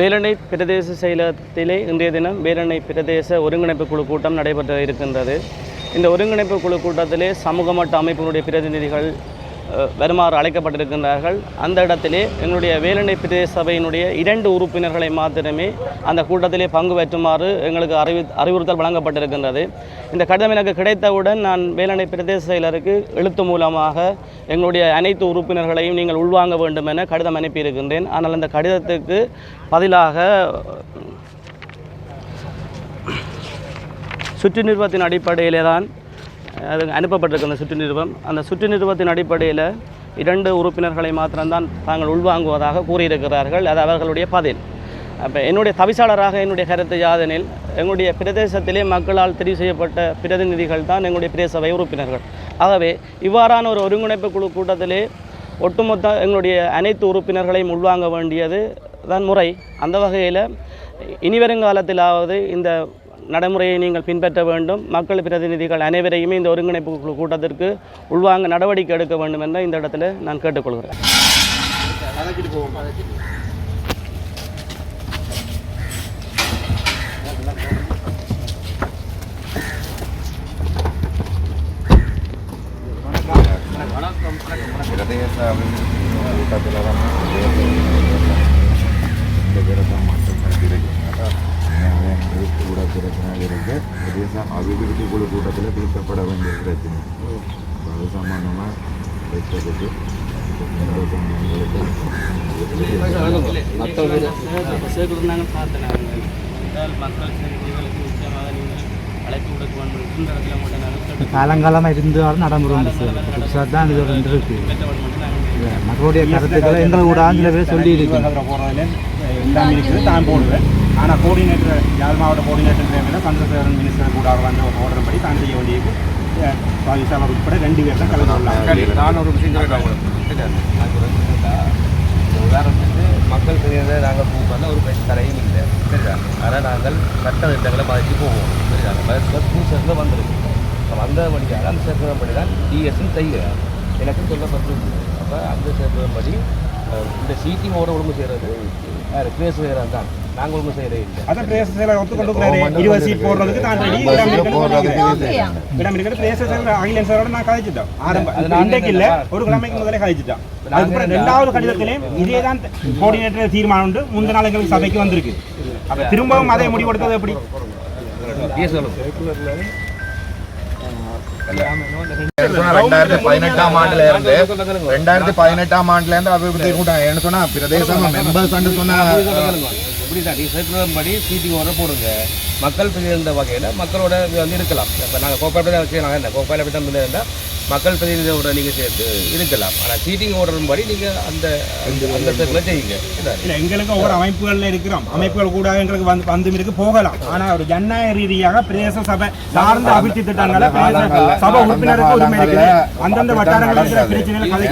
வேலணை பிரதேச செயலகத்திலே இன்றைய தினம் வேலணை பிரதேச ஒருங்கிணைப்பு குழு கூட்டம் நடைபெற்ற இருக்கின்றது. இந்த ஒருங்கிணைப்பு குழு கூட்டத்திலே சமூக மட்ட அமைப்பினுடைய பிரதிநிதிகள் வருமாறு அழைக்கப்பட்டிருக்கின்றார்கள் அந்த இடத்திலே எங்களுடைய வேலணை பிரதேச சபையினுடைய இரண்டு உறுப்பினர்களை மாத்திரமே அந்த கூட்டத்திலே பங்கு பெற்றுமாறு எங்களுக்கு அறிவி அறிவுறுத்தல் வழங்கப்பட்டிருக்கின்றது. இந்த கடிதம் எனக்கு கிடைத்தவுடன் நான் வேலணை பிரதேச செயலருக்கு எழுத்து மூலமாக எங்களுடைய அனைத்து உறுப்பினர்களையும் நீங்கள் உள்வாங்க வேண்டும் என கடிதம் அனுப்பியிருக்கின்றேன். ஆனால் அந்த கடிதத்துக்கு பதிலாக சுற்று நிறுவத்தின் அடிப்படையிலே தான் அது அனுப்பப்பட்டிருக்கு அந்த சுற்று நிறுவம் அந்த சுற்று நிறுவத்தின் அடிப்படையில் இரண்டு உறுப்பினர்களை மாத்திரம்தான் தாங்கள் உள்வாங்குவதாக கூறியிருக்கிறார்கள். அது அவர்களுடைய பதில். அப்போ என்னுடைய தவிசாளராக என்னுடைய கருத்து யாதெனில் எங்களுடைய பிரதேசத்திலே மக்களால் தெரிவு செய்யப்பட்ட பிரதிநிதிகள் தான் எங்களுடைய பிரதேசவை உறுப்பினர்கள். ஆகவே இவ்வாறான ஒரு ஒருங்கிணைப்பு குழு கூட்டத்திலே ஒட்டுமொத்த எங்களுடைய அனைத்து உறுப்பினர்களையும் உள்வாங்க வேண்டியது தான் முறை. அந்த வகையில் இனிவருங்காலத்திலாவது இந்த நடைமுறையை நீங்கள் பின்பற்ற வேண்டும். மக்கள் பிரதிநிதிகள் அனைவரையுமே இந்த ஒருங்கிணைப்பு கூட்டத்திற்கு உள்வாங்க நடவடிக்கை எடுக்க வேண்டும் என்ற இந்த இடத்துல நான் கேட்டுக்கொள்கிறேன். பிரதேச கூட்டத்தில் தான் இந்த பிரதம் எனவே எங்களுக்கு கூட பிரச்சனை பிரதேச அபிவிருத்தி குழு கூட்டத்தில் தீர்க்கப்பட வேண்டிய பிரச்சனை அது சம்பந்தமாக வைக்கிறதுக்கு காலங்காலமாக இருந்து வர நடைமுறை புதுசாக தான் இது ரெண்டு இருக்கு. இல்ல, மக்களுடைய கருத்துக்களை எங்களை கூட ஆங்கில பேர் சொல்லி இருக்கு எல்லாம் இருக்குது தான் போடுவேன். ஆனால் கோஆர்டினேட்டர் யாழ் மாவட்ட கோஆர்டினேட்டர் தேவையில்லை சந்திரசேகரன் மினிஸ்டர் கூட வந்த ஓடுற படி தான் செய்ய வேண்டியது பாகிஸ்தான் உட்பட ரெண்டு பேர் தான் கலந்து கொள்ளலாம் நான் ஒரு விஷயம் உதாரணத்துக்கு மக்கள் தெரியாத நாங்கள் போகல ஒரு பெரிய தரையும் இல்லை. சரிதா ஆனால் நாங்கள் சட்ட திட்டங்களை பாதித்து போவோம். சரிதா பஸ் சேர்ந்து புதுசில் வந்திருக்கு வந்த வழியாக அந்த சேர்க்கிறபடி தான் டிஎஸ்ன்னு செய்கிறார் எனக்கு சொல்லப்பட்டிருக்கு அப்போ அந்த சேர்க்கிறபடி படி இந்த சீட்டிங் ஓட ஒழுங்கு செய்கிறது யார் பேச தான் நாங்கள் ஒழுங்கு செய்கிறே இல்லை. அதான் பிரதேச செயலர் ஒத்துக்கொண்டு இருபது சீட் போடுறதுக்கு தான் ரெடி இடம் இருக்குன்னு இடம் இருக்கிற பிரதேச செயலர் அகில சாரோட நான் கதைச்சிட்டோம் ஆரம்ப. இன்றைக்கு இல்லை. ஒரு கிழமைக்கு முதலே கதைச்சிட்டோம் நாங்க அதுக்கப்புறம் என்ன- ரெண்டாவது கடிதத்திலையும் இதே தான் கோஆர்டினேட்டர் தீர்மானம் உண்டு. முந்தின நாள் எங்களுக்கு சபைக்கு வந்திருக்கு. அப்ப திரும்பவும் அதை முடிவெடுத்தது எப்படி? டிஎஸ் ரெண்டாயிரத்தி பதினெட்டாம் ஆண்டுல இருந்து ரெண்டாயிரத்தி பதினெட்டாம் ஆண்டுல இருந்து அபிவிருத்தி கூட்டம். என்ன சொன்னா பிரதேசம் மெம்பர்ஸ் சொன்னா இப்படிதான் நீ சேர்க்கிறபடி சீட்டிங் ஓட போடுங்க. மக்கள் பிரதிநிதி வகையில் மக்களோட வந்து இருக்கலாம். இப்போ நாங்கள் கோப்பாயில் நாங்கள் என்ன? கோப்பாயில் அப்படி தான் இருந்தால் மக்கள் பிரதிநிதியோட நீங்கள் சேர்த்து இருக்கலாம். ஆனால் சீட்டிங் ஓடுற படி நீங்கள் அந்த அந்த அந்த சேர்க்கில் செய்யுங்க. இல்ல எங்களுக்கு ஒவ்வொரு அமைப்புகள்ல இருக்கிறோம். அமைப்புகள் கூட எங்களுக்கு வந்து வந்து இருக்கு போகலாம். ஆனா ஒரு ஜனநாயக ரீதியாக பிரதேச சபை சார்ந்த அபிவிருத்தி திட்டங்களை சபை உறுப்பினருக்கு உரிமை இருக்குது அந்தந்த வட்டாரங்களில் பிரச்சனைகளை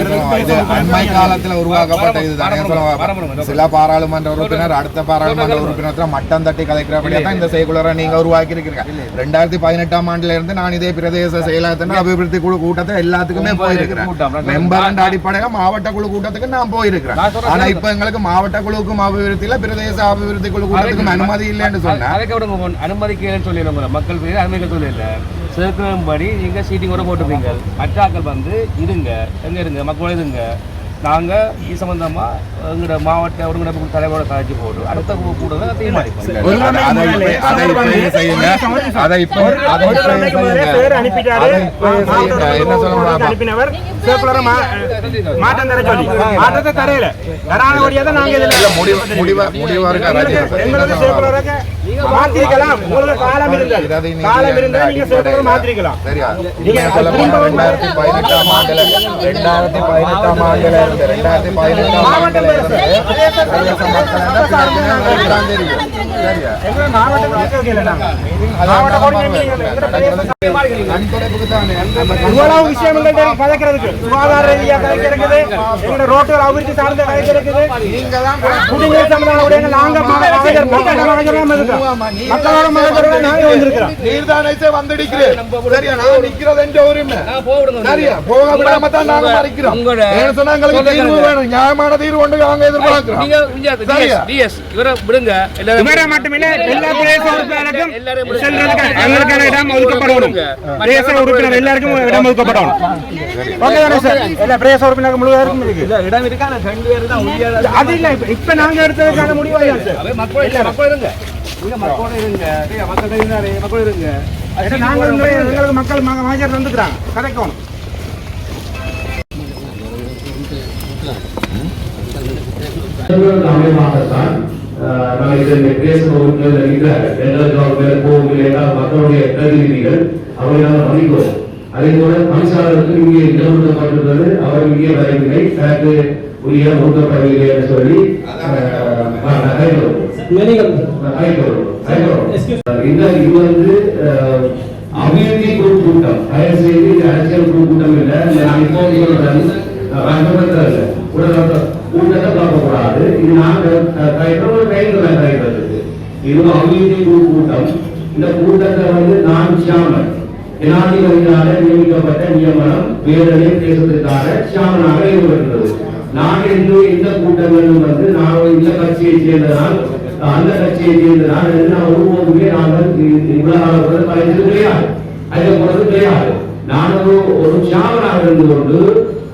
அண்மை காலத்துல உருவாக்கப்பட்ட இதுதானே. சில பாராளுமன்ற உறுப்பினர் அடுத்த பாராளுமன்ற உறுப்பினர் மட்டம் தட்டி கலைக்கிறபடியா தான் இந்த செய்குலரை நீங்க உருவாக்கி இருக்கிறீங்க ரெண்டாயிரத்தி பதினெட்டாம் ஆண்டுல இருந்து நான் இதே பிரதேச செயலகத்தின் அபிவிருத்தி குழு கூட்டத்தை எல்லாத்துக்குமே போயிருக்கிறேன். மெம்பர் அடிப்படையில மாவட்ட குழு கூட்டத்துக்கு நான் போயிருக்கிறேன். ஆனா இப்ப எங்களுக்கு மாவட்ட குழுவுக்கும் அபிவிருத்தியில பிரதேச அபிவிருத்தி குழு கூட்டத்துக்கும் அனுமதி இல்லைன்னு சொன்னேன். அனுமதிக்கலன்னு சொல்லிடுங்க. மக்கள் பேர் அனுமதிக்க சொல்லல சேர்க்கிறபடி நீங்கள் சீட்டிங் கூட போட்டுப்பீங்க. மற்ற ஆட்கள் வந்து இருங்க. எங்க இருங்க? மக்களோட இருங்க. நாங்கள் இது சம்பந்தமாக எங்களோட மாவட்ட ஒருங்கிணைப்பு தலைவரோட கழிச்சு போட்டு அடுத்த கூட தீர்மானிப்போம். தான் நாங்க இதுல மாத்திருக்கலாம். உங்களுக்கு காலம் இருந்தது காலம் இருந்தா நீங்க அடிப்படையில மாத்திருக்கலாம். சரியா நீங்க சொல்ல போனா ரெண்டாயிரத்தி பதினெட்டாம் ஆண்டுல ரெண்டாயிரத்தி பதினெட்டாம் ஆண்டுல இருந்து ரெண்டாயிரத்தி பதினெட்டாம் ஆண்டுல இருந்து பிரதேச மக்கள் என்ன பிரச்சனை இருக்குதான் தெரியும் சரியா? எங்களை மாவட்டத்தில் வைக்க வைக்கல நாங்க அதான் மாவட்ட நான் கோஆர்டினேட்டர் பாருங்க. எங்களை நன்கொடைப்புக்கு தானே? நம்ம இவ்வளவு விஷயங்கள்ட்ட கதைக்கிறதுக்கு சுகாதார ரீதியா கதைக்கிறது எங்களோட ரோட்டுகள் அபிவிருத்தி சார்ந்த குடிநீர் நாங்க மகஜர் இருக்கோம் மக்களோட மகத்தோட நாங்க வந்திருக்கிறோம் நீர் தானே வந்திருக்கிறேன். சரியா நான் நிக்கிறது என்ற உரிமை. நான் போவிடுங்க சரியா போக விடாம தான் நாங்க மறைக்கிறோம். உங்களோட- ஏன்னு சொன்னா எங்களுக்கு தீர்வு வேணும். நியாயமான தீர்வு ஒன்று நாங்க எதிர்பார்க்கிறோம். நீங்க இங்க சரியா? டிஎஸ் இவரை விடுங்க. எல்லாரும் இவரை மட்டுமில்ல எல்லா பிரதேச உறுப்பினருக்கும் எல்லாரும் விடுங்க. செல்றதுக்கு எங்களுக்கான இடம் ஒதுக்கப்படணும். பிரதேச உறுப்பினர் எல்லாருக்கும் இடம் ஒதுக்கப்படணும். ஓகே தானே சார்? எல்லா பிரதேச உறுப்பினருக்கு முழுவதற்கும் இருக்கு இடம் இருக்கா? நான் ரெண்டு பேரும் தான் உறுதியாக அது இல்ல இப்ப- நாங்க எடுத்ததுக்கான முடிவு மக்கள் இருங்க. எங்களுக்கு மக்கள் மக மாஜர் வந்துக்கிறாங்க கதைக்கணும். அமையமாகத்தான் நாங்கள் இதில் பேசுபவர்கள் இருக்கிறார்கள் எங்களுக்கு பேர் கோவில் மக்களுடைய பிரதிநிதிகள் அவரை நாங்கள் மதிக்கிறோம் அதே போல பணிச்சாளருக்கு இங்கே அவர் இங்கே வரவில்லை. தனக்கு உரிய ஒதுக்கப்படவில்லை என்று சொல்லி இந்த இது வந்து அபிவிருத்தி குழு கூட்டம். செய்து அரசியல் குழு கூட்டம் இல்லை. கூட்டத்தை பார்க்கக்கூடாது. இது நாங்கள் இது அபிவிருத்தி குழு கூட்டம். இந்த கூட்டத்தை வந்து நான் சியாமன். ஜனாதிபதியினால நியமிக்கப்பட்ட நியமனம் வேதனை தேசத்திற்கான சியாமனாக ஈடுபடுகிறது நான் என்று இந்த கூட்டங்களும் வந்து நான் இந்த கட்சியை சேர்ந்ததால் அந்த கட்சியை சேர்ந்ததால் நான் ஒருபோதுமே நாங்கள் இவ்வளவு கலைஞர் கிடையாது. அதை போறது கிடையாது. நான் ஒரு ஒரு இருந்து கொண்டு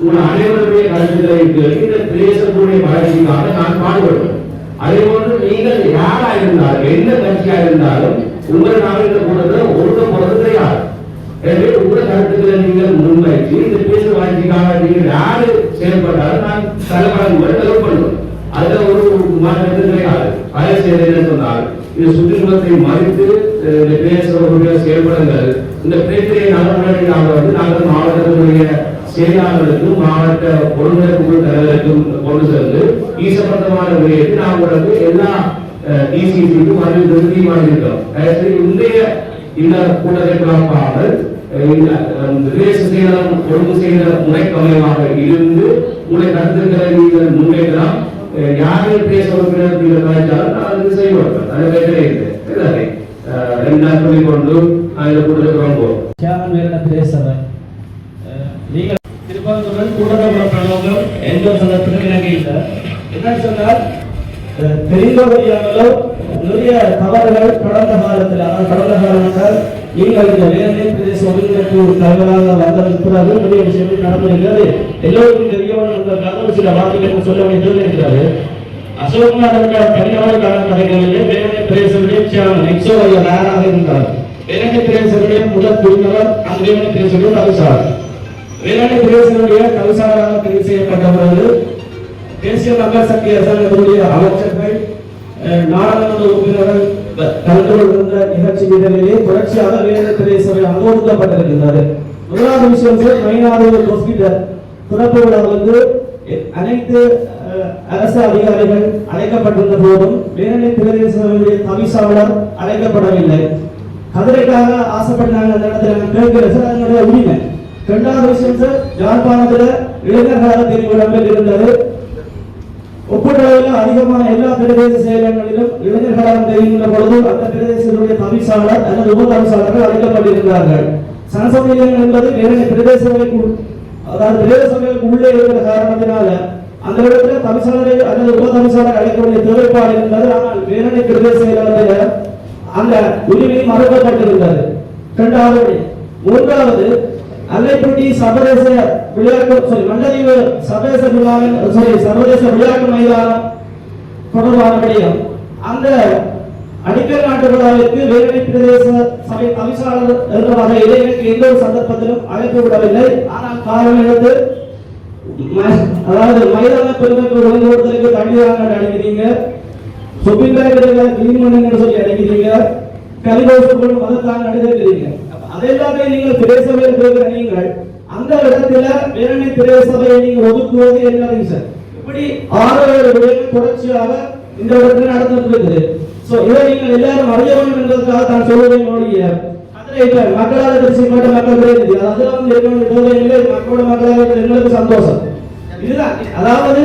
உங்கள் அனைவருடைய கருத்துக்களை கேட்டு இந்த பிரதேசத்துடைய வளர்ச்சிக்காக நான் பாடுபடுவேன் அதே போன்று நீங்கள் யாரா இருந்தாலும் எந்த கட்சியா இருந்தாலும் உங்கள் நாங்கள் இந்த கூட்டத்தில் ஒழுங்க போறது கிடையாது. எனவே உங்கள் கருத்துக்களை நீங்கள் முன்வைத்து இந்த பேச வளர்ச்சிக்காக நீங்கள் யாரு செயல்பட்டாலும் நான் தலைவர்கள் செலவு பண்ணுவேன் அதுல ஒரு மாற்றம் கிடையாது. பல செய்தி சொன்னால் இது சுற்றுச்சூழலை மறித்து இந்த பேசுறவர்களுடைய செயல்படுங்கள் இந்த பிரச்சனையை நாங்கள் வந்து நாங்கள் மாவட்டத்தினுடைய செயலாளர்களுக்கும் மாவட்ட ஒருங்கிணைப்பு குழு தலைவருக்கும் கொண்டு சென்று ஈசப்பட்டமான விடயத்தை நாங்கள் எல்லா டிசிபிக்கும் அறிவித்து தீர்மானிக்கிறோம் இன்றைய இந்த கூட்டத்தை பார்க்காமல் ஒழுங்கு செய்த முறைக்கமையமாக இருந்து உங்களை கருத்துக்களை நீங்கள் முன்வைக்கலாம். அஹ் யாரையும் பேச உறுப்பினர் நீங்கள் கலைச்சாலும் நான் அது செய்வோம் அது பிரச்சனை இல்லை இல்லை ரெண்டாம் சொல்லிக் கொண்டு நான் இந்த கூட்டத்தை தொடங்குவோம் சேமன் வேற பேசுறேன் நீங்கள் திருப்பரங்குன்றம் கூடரங்குளம் பிரலோகம் எந்த ஒரு சந்தர்ப்பத்திலும் எனக்கு இல்லை என்ன சொன்னால் அஹ், தெரிந்தோ தெரியாமலோ நிறைய தவறுகள் கடந்த காலத்தில் அதாவது கடந்த காலங்கள் நீங்கள் இந்த வேலை பிரதேச ஒருங்கிணைப்பு தலைவராக வந்ததற்கு பிறகு நிறைய விஷயங்கள் நடந்திருக்கிறது எல்லோருக்கும் தெரியவன் என்பதற்காக சில வார்த்தைகள் சொல்ல வேண்டியது இருக்கிறாரு அசோக்குமார் அவர்கள் தனியாக காலம் கிடைக்கவில்லை வேலை பிரதேசத்துடைய சேர்மன் எக்ஸோ யாராக இருந்தார் வேலை பிரதேசத்துடைய முதல் குழுந்தவர் அந்த வேலை தலைசார் தவிசார் வேளாண் பிரதேசனுடைய தவிசாராக தெரிவு செய்யப்பட்ட பிறகு தேசிய மக்கள் சக்தி அரசாங்கத்துடைய அமைச்சர்கள் நாடாளுமன்ற உறுப்பினர்கள் கலந்து கொண்டிருந்த நிகழ்ச்சி வீரர்களிலே தொடர்ச்சியாக வேளாண் சபை அனுமதிக்கப்பட்டிருக்கின்றது. முதலாவது விஷயம் சார் மயிலாடுதுறை ஹாஸ்பிட்டல் திறப்பு விழா வந்து அனைத்து அரசு அதிகாரிகள் அழைக்கப்பட்டிருந்த போதும் வேலை பிரதேச சபையுடைய தவிசாளர் அழைக்கப்படவில்லை. கதிரைக்காக ஆசைப்பட்டாங்க அந்த இடத்துல. நான் கேட்கிற சார் அதனுடைய உரிமை. இரண்டாவது விஷயம் சார் யாழ்ப்பாணத்துல இளைஞர்களாக தெரிவு இடங்கள் இருந்தது அதிகமான எல்லா பிரதேச செயலகங்களிலும் இளைஞர்களாக தெரிகின்ற பொழுது அந்த பிரதேசத்தினுடைய தவிசாளர் அல்லது உப தவிசாளர்கள் அழைக்கப்பட்டிருந்தார்கள் சனசபைகள் என்பது வேறு பிரதேசங்களுக்கு அதாவது பிரதேச சபைகளுக்கு உள்ளே இருக்கிற காரணத்தினால அந்த இடத்துல தவிசாளரை அல்லது உப தவிசாளர் அழைக்கக்கூடிய தேவைப்பாடு இருந்தது. ஆனால் வேறு பிரதேச செயலாளர் அந்த உரிமை மறுக்கப்பட்டிருந்தது. இரண்டாவது மூன்றாவது அல்லைப்பட்டி சர்வதேச விளையாட்டு சாரி மண்டலீவு சர்வதேச விழாவின் சாரி சர்வதேச விளையாட்டு மைதானம் தொடர்பான விடயம். அந்த அடிக்கல் நாட்டு விழாவிற்கு வேலை பிரதேச சபை தவிசாளர் என்ற வகையிலே எனக்கு எந்த ஒரு சந்தர்ப்பத்திலும் அழைப்பு விடவில்லை. ஆனால் காரணம் எடுத்து ம- அதாவது மைதான பெருமைக்கு ஒழுங்கு கொடுத்தலுக்கு தண்ணீராக அடிக்கிறீங்க சொப்பிங் பேக்கரிகளை கிளீன் சொல்லி அடிக்கிறீங்க கலிபோசுகளும் மதத்தான் அடிக்கிறீங்க அதெல்லாமே நீங்கள் திரைசபையில் போகிற நீங்கள் அந்த இடத்துல வேரணி திரைசபையை நீங்கள் ஒதுக்குவது என்னதுங்க சார் இப்படி ஆறு ஏழு விடயங்கள் தொடர்ச்சியாக இந்த இடத்துல நடந்துட்டு இருக்குது சோ இதை நீங்கள் எல்லாரும் அறிய வேண்டும் என்பதற்காக தான் சொல்வதை ஒழிய மக்களால் திருச்சி மட்டும் மக்கள் பிரதிநிதி அதுல வந்து எங்களுடைய தேவையில்லை மக்களோட மக்களால் எங்களுக்கு சந்தோஷம். இதுதான். அதாவது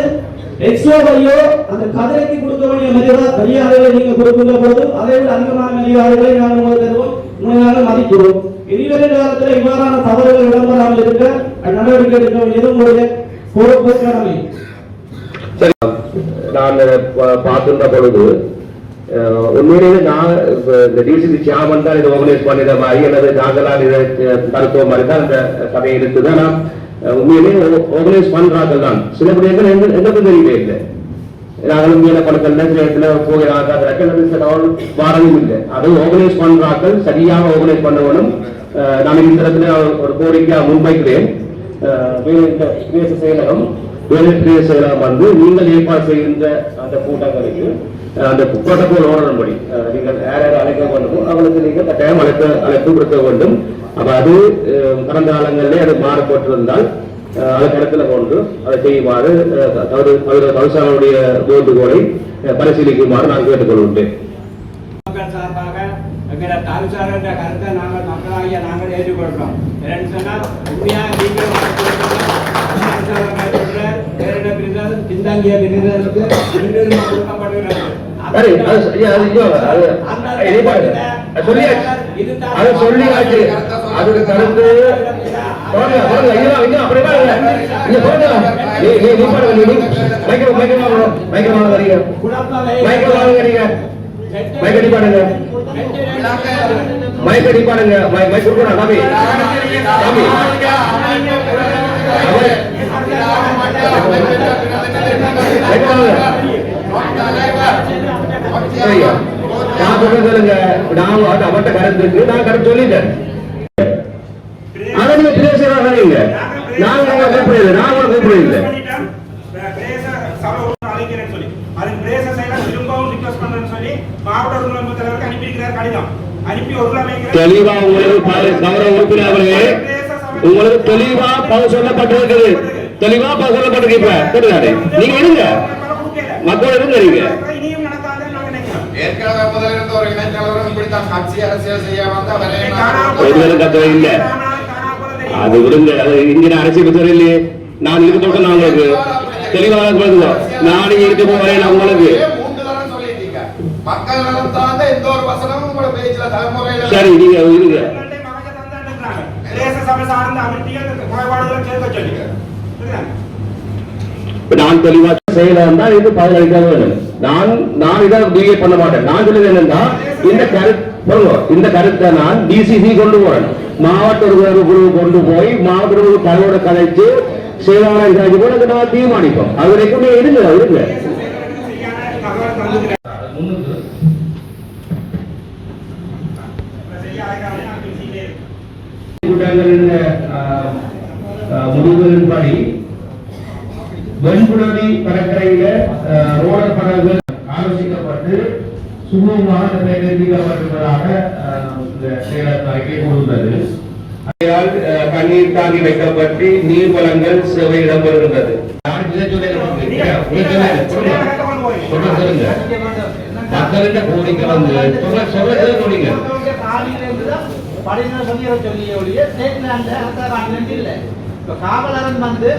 எக்ஸோ வழியோ அந்த கதைக்கு கொடுக்க வேண்டிய மரியாதை மரியாதைகளை நீங்கள் கொடுக்கின்ற போது அதை விட அதிகமான மரியாதைகளை நாங்கள் உங்களுக்கு தருவோம். உண்மையாக மதிக்கிறோம் இனிவரை காலத்தில் இவ்வாறான தவறுகள் இடம்பெறாமல் இருக்க நடவடிக்கை எடுக்க வேண்டியது உங்களுடைய பொறுப்பு கடமை நான் பா- பொழுது உண்மையிலேயே நான் இந்த டிசிபி சியாமன் தான் இதை ஆர்கனைஸ் பண்ணிட மாதிரி அல்லது நாங்களால் இதை அஹ், தடுத்தோம் மாதிரி தான் இந்த கதை இருக்குது ஆனால் அஹ், உண்மையிலேயே ஆர்கனைஸ் பண்றாங்க தான். சில விடயங்கள் எங்க எங்களுக்கு தெரியவே இல்லை. நாங்கள் உண்மையில படத்துல சில இடத்துல போகிறாங்க வாரமும் இல்லை. அது ஆர்கனைஸ் பண்றாக்கள் சரியாக ஆர்கனைஸ் பண்ணவனும் நான் இந்த இடத்துல ஒரு கோரிக்கையா முன்வைக்கிறேன். பிரதேச செயலகம் வேலை பிரதேச செயலகம் வந்து நீங்கள் ஏற்பாடு செய்கின்ற அந்த கூட்டங்களுக்கு அந்த புரோட்டோகால் ஓடணும்படி நீங்கள் யார் யார் அழைக்க வேண்டுமோ அவங்களுக்கு நீங்கள் கட்டாயம் அழைக்க அழைப்பு கொடுக்க வேண்டும். அப்போ அது அஹ், கடந்த காலங்களிலே அது மாறப்பட்டிருந்தால் அஹ், அதை கருத்தில் கொண்டு அதை செய்யுமாறு அஹ், தவறு தவறு தவசானுடைய வேண்டுகோளை பரிசீலிக்குமாறு நான் கேட்டுக்கொள்கின்றேன். எங்களை சார்பாக என்ற கருத்தை நாங்கள் மக்களாகிய நாங்கள் ஏற்றுக்கொள்கிறோம் என்னன்னு சொன்னால் உண்மையாக நீங்கள் பின்தங்கிய பிரிவினருக்கு முன்னுரிமை கொடுக்கப்படுகிறது சொல்லியாச்சு. கருத்து வாங்க, வரீங்க. வாங்க, மைக்கடி பாருங்க. மைக்கடி பாருங்க. மை- மைக் கொடுக்கணும், தம்பி. தம்பி. மைக்கை நான் சொல்றது சொல்லுங்க. நான் அது அவர்ட்ட இருக்கு நான் கருத்து சொல்லிட்டேன் அதை நீங்க பேசுறாங்க நீங்க நாங்க உங்களை கூப்பிடல நான் உங்களை கூப்பிடல பிரேச சபை ஒன்று அழைக்கிறேன்னு சொல்லி அதுக்கு பிரேச செயலர் திரும்பவும் ரிக்வஸ்ட் பண்றேன்னு சொல்லி மாவட்ட ஒருங்கிணைப்பு தலைவருக்கு அனுப்பியிருக்கிறார் கடிதம் அனுப்பி ஒரு கிழமை தெளிவா உங்களுக்கு கௌரவ உறுப்பினர்களே உங்களுக்கு தெளிவா பதில் சொல்லப்பட்டிருக்குது. தெளிவா பதில் சொல்லப்பட்டிருக்கு இப்ப. தெரியாது நீங்க இருங்க. மக்கள் இருங்க நீங்க. அது விடுங்க. இங்க அரசியல் துறை இல்லையே. நான் இருக்க நான் உங்களுக்கு. தெளிவாக நான் இருக்க போறேன் உங்களுக்கு. மக்கள் நலம் சார்ந்த எந்த ஒரு வசனமும் உங்களோட பேச்சுல தலைமுறையில சரி நீங்க இருங்க. சபை சார்ந்த அமைப்பிகள் குறைபாடுகளை நான் தெளிவா செய்யலாம் தான் இது வேண்டும் நான் நான் இதை டிகேட் பண்ண மாட்டேன். நான் சொல்லுது என்னன்னா இந்த கருத்து இந்த கருத்தை நான் டிசிசி கொண்டு போறேன். மாவட்ட ஒரு குழு கொண்டு போய் மாவட்ட ஒரு தலையோட கலைச்சு செயலாளர் இதாகி கூட இதை நான் தீர்மானிப்போம். அது வரைக்கும் இருங்க இருங்க. கூட்டங்களின் முடிவுகளின்படி வெண்புடவி கடற்கரையில ரோலர் படகுகள் ஆலோசிக்கப்பட்டு சுமூகமாக நிறைவேற்றப்பட்டுள்ளதாக கூறுகிறது ஆகையால், கண்ணீர் தாங்கி வைக்கப்பட்டு நீர் வளங்கள் சேவை இடம்பெறுகின்றது. மக்களின் கோரிக்கை வந்து. சொல்ல சொல்ல சொல்லுங்க. படின சொல்லி சொல்லிய ஒழிய ஸ்டேட் லேண்ட்ல அந்த கான்டினென்ட் இல்ல. இப்ப காவலரன் வந்து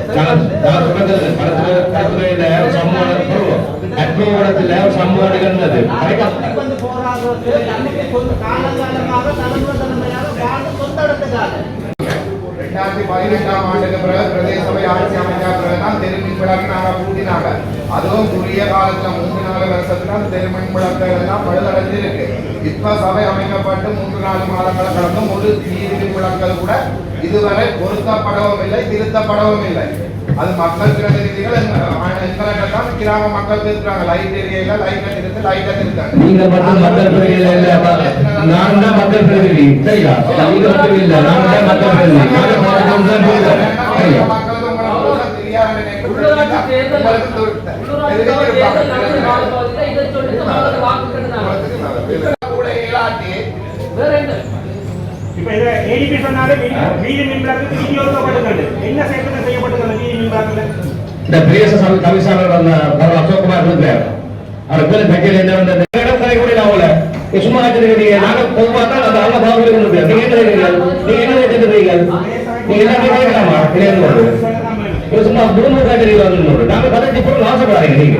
வந்து போராடுறது அன்னைக்கு கொஞ்ச காலங்காலமாக தலைமுறை தலைமுறையாக வாழ்ந்து சொந்த இடத்துக்காக ரெண்டாயிரத்தி பதினெட்டாம் ஆண்டுக்கு பிறகு பிரதேச சபை ஆட்சி அமைச்ச பிறகுதான் தெருமின் விளக்கு நாங்க கூட்டினாங்க அதுவும் குறுகிய காலத்துல மூன்று நாலு வருஷத்துல அந்த தெருமின் விளக்குகள் எல்லாம் பழுதடைஞ்சு இருக்கு இப்ப சபை அமைக்கப்பட்டு மூன்று நாலு மாதங்களை கடந்து முழு நீர்மின் விளக்குகள் கூட இதுவரை பொருத்தப்படவும் இல்லை திருத்தப்படவும் இல்லை. அது மக்கள் பிரதிநிதிகள் கிராம மக்கள் திருத்துறாங்க. லைட் ஏரியால லைட்டை திருத்து லைட்டை திருத்தாங்க நீங்க மட்டும் மக்கள் பிரதிநிதி இல்ல நான் தான் மக்கள் பிரதிநிதி. சரியா? நீங்க மட்டும் இல்ல நான் தான் மக்கள் பிரதிநிதி. இப்ப இத ஏடிபி சொன்னாலே வீதி மின்விளக்கு விநியோகிக்கப்பட்டுள்ளது என்ன செயல்கள் செய்யப்பட்டுள்ளது வீதி மின்விளக்குல? இந்த பிரேச சபை கமிஷனர் அந்த அசோக்குமார் இருக்கிறார் அவர் பேர் பட்டியல் என்ன வந்தது? கூட நான் நீ சும்மா வச்சிருக்கீங்க நாங்க பொதுவாக தான் அந்த அவங்க பாவம் இருக்கு நீங்க என்ன நினைக்கிறீங்க நீங்க என்ன நினைக்கிறீங்க நீங்க எல்லாமே கேட்கலாமா? கிடையாது இது சும்மா குடும்ப காய்கறிகள் வந்து நாங்க கதைக்கு பொருள் ஆசைப்படாதீங்க நீங்க.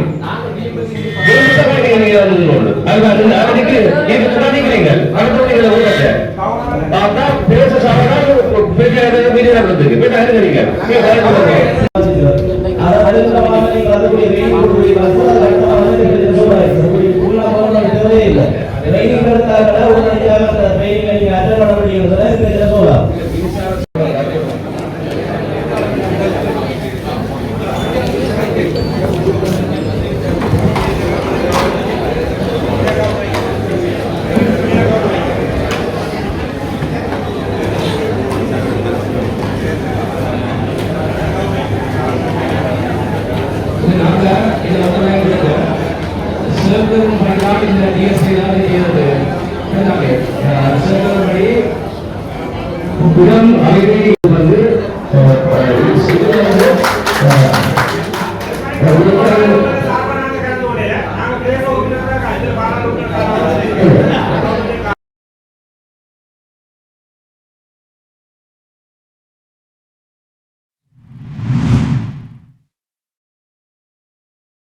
விரும்பத்தக்க நீங்க வந்து அதுதான் அதுக்கு இது சொல்லாதீங்க அடுத்த நீங்க ஊரத்தை பேச சாப்பிட்டா பெரிய